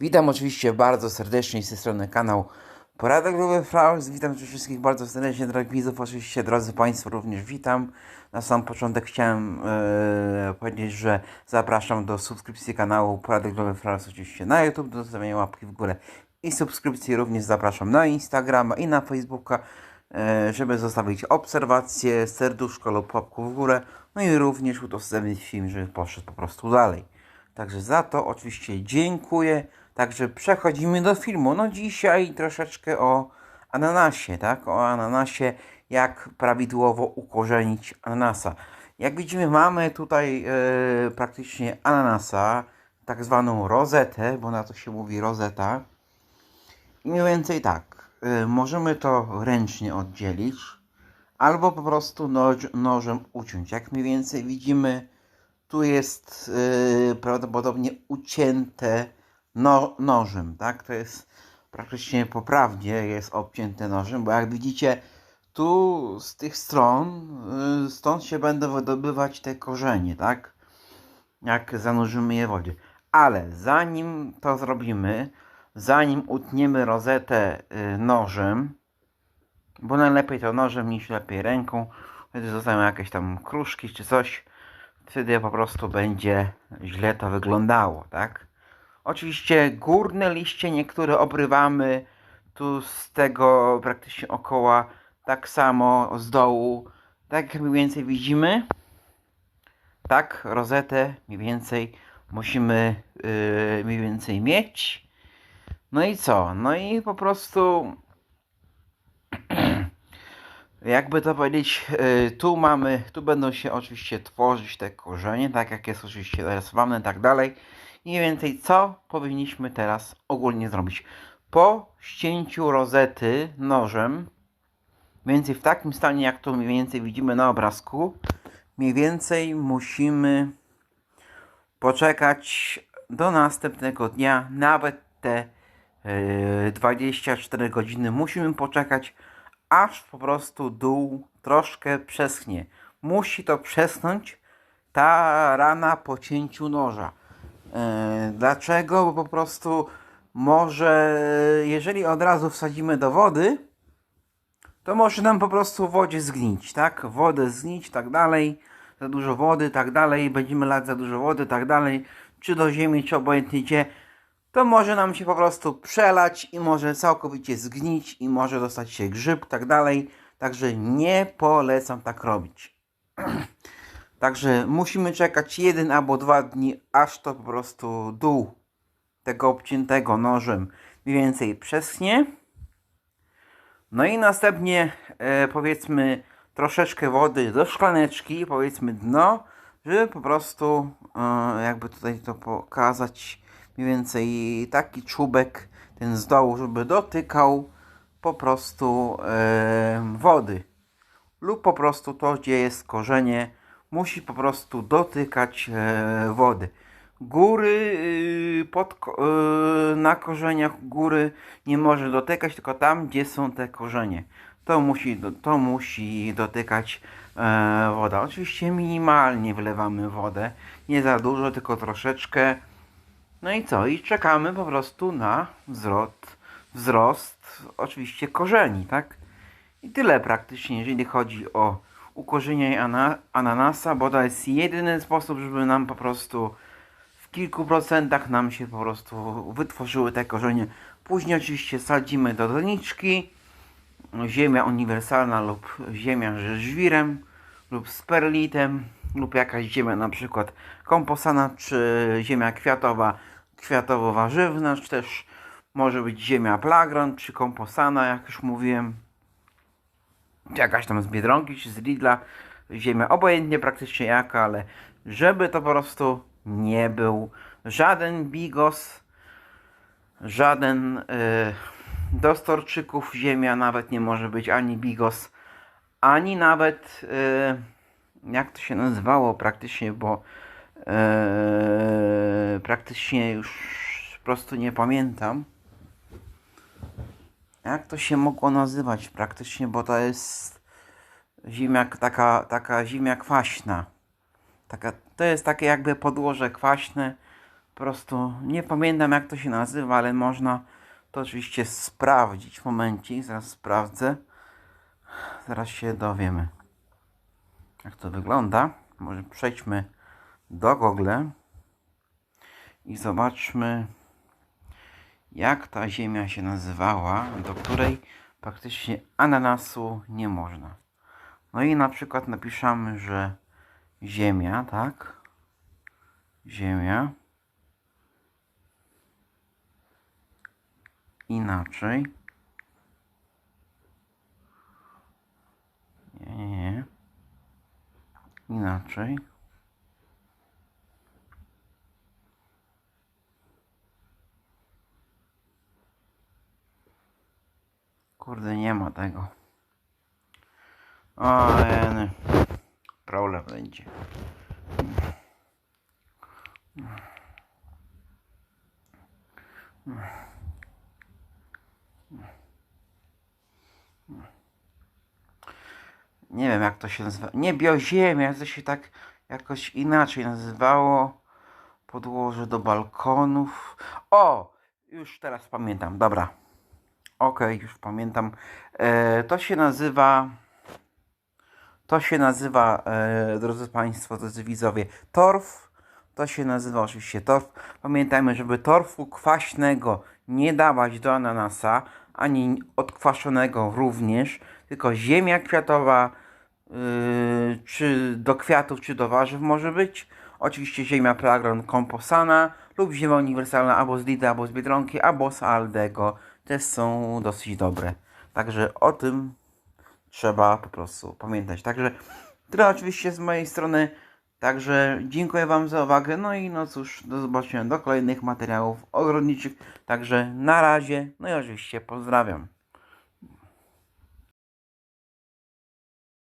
Witam oczywiście bardzo serdecznie z tej strony kanał Porada Global Flowers. Witam wszystkich bardzo serdecznie, drogich widzów. Oczywiście, drodzy Państwo, również witam. Na sam początek chciałem e, powiedzieć, że zapraszam do subskrypcji kanału Porada Global Flowers oczywiście na YouTube, do zostawienia łapki w górę i subskrypcji. Również zapraszam na Instagrama i na Facebooka, e, żeby zostawić obserwacje, serduszko lub łapku w górę. No i również udostępnić film, żeby poszedł po prostu dalej. Także za to oczywiście dziękuję. Także przechodzimy do filmu. No dzisiaj troszeczkę o ananasie, tak? O ananasie, jak prawidłowo ukorzenić ananasa. Jak widzimy, mamy tutaj e, praktycznie ananasa, tak zwaną rozetę, bo na to się mówi rozeta. I mniej więcej tak, e, możemy to ręcznie oddzielić, albo po prostu noż, nożem uciąć. Jak mniej więcej widzimy, tu jest yy, prawdopodobnie ucięte no, nożem, tak? To jest praktycznie poprawnie jest obcięte nożem, bo jak widzicie, tu z tych stron, yy, stąd się będą wydobywać te korzenie, tak? Jak zanurzymy je w wodzie. Ale zanim to zrobimy, zanim utniemy rozetę yy, nożem, bo najlepiej to nożem niż lepiej ręką, wtedy zostają jakieś tam kruszki czy coś, wtedy po prostu będzie źle to wyglądało, tak? Oczywiście górne liście niektóre obrywamy tu z tego praktycznie okoła tak samo z dołu, tak jak mniej więcej widzimy. Tak, rozetę mniej więcej musimy yy, mniej więcej mieć. No i co? No i po prostu jakby to powiedzieć, yy, tu mamy, tu będą się oczywiście tworzyć te korzenie, tak jak jest oczywiście zarysowane i tak dalej. Mniej więcej co powinniśmy teraz ogólnie zrobić? Po ścięciu rozety nożem, mniej więcej w takim stanie jak to mniej więcej widzimy na obrazku, mniej więcej musimy poczekać do następnego dnia, nawet te yy, 24 godziny musimy poczekać, aż po prostu dół troszkę przeschnie. Musi to przeschnąć ta rana po cięciu noża. E, Dlaczego? Bo po prostu może, jeżeli od razu wsadzimy do wody, to może nam po prostu w wodzie zgnić, tak? Wodę zgnić, tak dalej, za dużo wody, tak dalej, będziemy lać za dużo wody, tak dalej, czy do ziemi, czy obojętnie gdzie, to może nam się po prostu przelać i może całkowicie zgnić i może dostać się grzyb, tak dalej. Także nie polecam tak robić. Także musimy czekać jeden albo dwa dni, aż to po prostu dół tego obciętego nożem mniej więcej przeschnie. No i następnie e, powiedzmy troszeczkę wody do szklaneczki, powiedzmy dno, żeby po prostu e, jakby tutaj to pokazać mniej więcej taki czubek ten z dołu, żeby dotykał po prostu e, wody lub po prostu to, gdzie jest korzenie, musi po prostu dotykać e, wody. Góry y, pod, y, na korzeniach góry nie może dotykać, tylko tam, gdzie są te korzenie. To musi, to musi dotykać e, woda. Oczywiście minimalnie wlewamy wodę, nie za dużo, tylko troszeczkę. No i co? I czekamy po prostu na wzrost, wzrost oczywiście korzeni, tak? I tyle praktycznie, jeżeli chodzi o ukorzenienie ana, ananasa, bo to jest jedyny sposób, żeby nam po prostu w kilku procentach nam się po prostu wytworzyły te korzenie. Później oczywiście sadzimy do doniczki, ziemia uniwersalna lub ziemia ze żwirem lub z perlitem lub jakaś ziemia na przykład komposana czy ziemia kwiatowa, kwiatowo-warzywna, czy też może być ziemia plagron czy komposana, jak już mówiłem jakaś tam z Biedronki, czy z Lidla, ziemia obojętnie praktycznie jaka, ale żeby to po prostu nie był żaden bigos, żaden y, do storczyków ziemia nawet nie może być ani bigos, ani nawet y, jak to się nazywało praktycznie, bo y, praktycznie już po prostu nie pamiętam. Jak to się mogło nazywać praktycznie, bo to jest ziemia taka, taka ziemia kwaśna. Taka, to jest takie jakby podłoże kwaśne, Po prostu nie pamiętam jak to się nazywa, ale można to oczywiście sprawdzić. W momencie, zaraz sprawdzę. Zaraz się dowiemy, jak to wygląda. Może przejdźmy do Google i zobaczmy, jak ta ziemia się nazywała, do której praktycznie ananasu nie można. No i na przykład napiszemy, że ziemia, tak? Ziemia. Inaczej. Nie, nie, nie. Inaczej. Kurde, nie ma tego. O, jeny. Problem będzie. Nie wiem jak to się nazywa. Nie bioziemia, to się tak jakoś inaczej nazywało. Podłoże do balkonów. O! Już teraz pamiętam, dobra. Okej, już pamiętam. E, to się nazywa. To się nazywa, e, drodzy Państwo, drodzy widzowie, torf. To się nazywa oczywiście torf. Pamiętajmy, żeby torfu kwaśnego nie dawać do ananasa, ani odkwaszonego również, tylko ziemia kwiatowa, yy, czy do kwiatów, czy do warzyw może być. Oczywiście ziemia Plagron komposana lub ziemia uniwersalna albo z Lidla, albo z Biedronki, albo z Aldego. Te są dosyć dobre. Także o tym trzeba po prostu pamiętać. Także tyle oczywiście z mojej strony. Także dziękuję Wam za uwagę. No i no cóż, do zobaczenia do kolejnych materiałów ogrodniczych. Także na razie. No i oczywiście pozdrawiam.